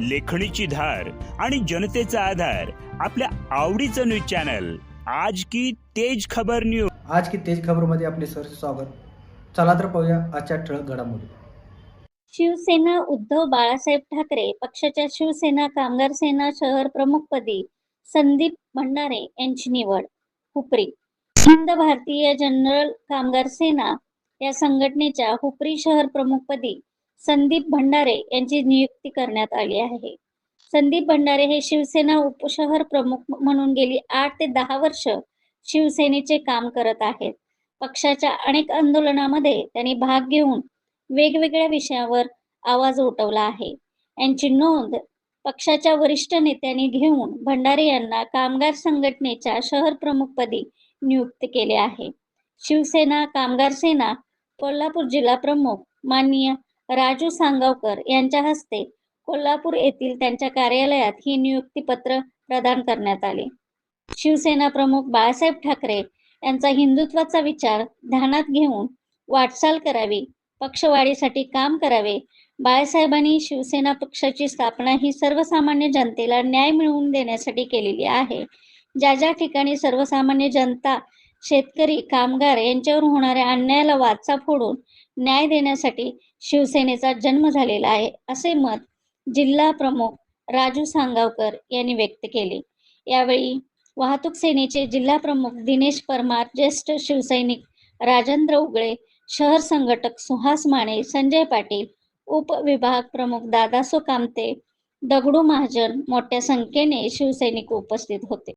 लेखणीची धार आणि जनतेचा आधार आपल्या आवडीचं न्यूज चॅनल. आज की तेज खबर न्यूज आज की तेज खबरमध्ये आपले सर स्वागत. चला तर पाहूया आजच्या ठळक घडामोडी. शिवसेना उद्धव बाळासाहेब ठाकरे पक्षाच्या शिवसेना कामगार सेना शहर प्रमुखपदी संदीप भंडारे यांची निवड हुपरी. हिंद भारतीय जनरल कामगार सेना या संघटनेच्या हुपरी शहर प्रमुखपदी संदीप भंडारे यांची नियुक्ती करण्यात आली आहे. संदीप भंडारे हे शिवसेना उपशहर प्रमुख म्हणून गेली आठ ते दहा वर्ष शिवसेनेचे काम करत आहेत. पक्षाच्या अनेक आंदोलनामध्ये त्यांनी भाग घेऊन वेगवेगळ्या विषयावर आवाज उठवला आहे. यांची नोंद पक्षाच्या वरिष्ठ नेत्यांनी घेऊन भंडारे यांना कामगार संघटनेच्या शहर प्रमुखपदी नियुक्त केले आहे. शिवसेना कामगार सेना कोल्हापूर जिल्हा प्रमुख माननीय राजू सांगावकर यांच्या हस्ते कोल्हापूर येथील त्यांच्या कार्यालयात ही नियुक्तीपत्र प्रदान करण्यात आले. शिवसेना प्रमुख बाळासाहेब ठाकरे यांचा हिंदुत्वाचा विचार ध्यानात घेऊन वाटचाल करावी पक्षवाढीसाठी काम करावे बाळासाहेबांनी शिवसेना पक्षाची स्थापना ही सर्वसामान्य जनतेला न्याय मिळवून देण्यासाठी केलेली आहे. ज्या ज्या ठिकाणी सर्वसामान्य जनता शेतकरी कामगार यांच्यावर होणाऱ्या अन्यायाला वाचा फोडून न्याय देण्यासाठी शिवसेनेचा जन्म झालेला आहे असे मत जिल्हा प्रमुख राजू सांगावकर यांनी व्यक्त केले. यावेळी वाहतूक सेनेचे जिल्हा प्रमुख दिनेश परमार ज्येष्ठ शिवसैनिक राजेंद्र उगळे शहर संघटक सुहास माने संजय पाटील उपविभाग प्रमुख दादासो कामते दगडू महाजन मोठ्या संख्येने शिवसैनिक उपस्थित होते.